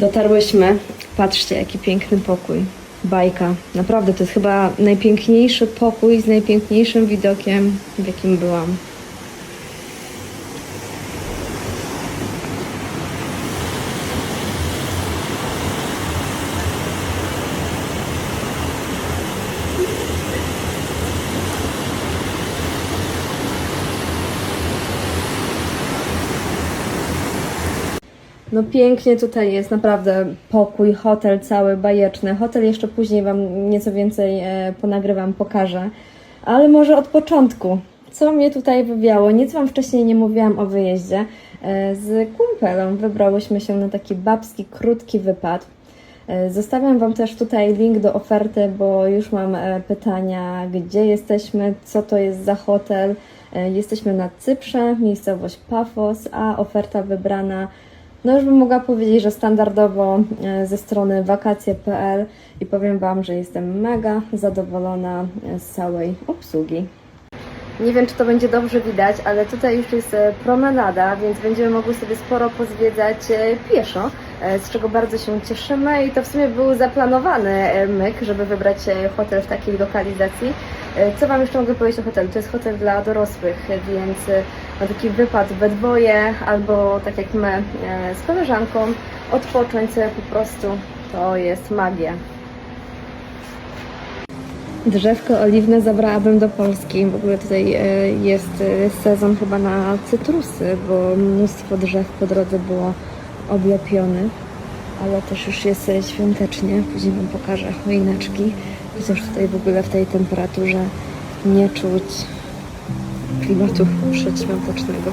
Dotarłyśmy. Patrzcie, jaki piękny pokój. Bajka. Naprawdę, to jest chyba najpiękniejszy pokój z najpiękniejszym widokiem, w jakim byłam. No pięknie tutaj jest, naprawdę pokój, hotel cały bajeczny. Hotel jeszcze później Wam nieco więcej e, ponagrywam, pokażę. Ale może od początku. Co mnie tutaj wywiało? Nic Wam wcześniej nie mówiłam o wyjeździe. E, z kumpelą wybrałyśmy się na taki babski, krótki wypad. E, Zostawiam Wam też tutaj link do oferty, bo już mam pytania, gdzie jesteśmy, co to jest za hotel. Jesteśmy na Cyprze, miejscowość Pafos, a oferta wybrana, no już bym mogła powiedzieć, że standardowo e, ze strony wakacje.pl i powiem Wam, że jestem mega zadowolona e, z całej obsługi. Nie wiem, czy to będzie dobrze widać, ale tutaj już jest e, promenada, więc będziemy mogły sobie sporo pozwiedzać pieszo, z czego bardzo się cieszymy i to w sumie był zaplanowany myk, żeby wybrać hotel w takiej lokalizacji. E, Co Wam jeszcze mogę powiedzieć o hotelu? To jest hotel dla dorosłych, e, więc e, na taki wypad we dwoje albo tak jak my e, z koleżanką odpocząć sobie po prostu, to jest magia. Drzewko oliwne zabrałabym do Polski. W ogóle tutaj e, jest e, sezon chyba na cytrusy, bo mnóstwo drzew po drodze było oblepionych. Ale też już jest świątecznie. Później Wam pokażę choineczki. Chociaż tutaj w ogóle w tej temperaturze nie czuć klimatu przedświątecznego.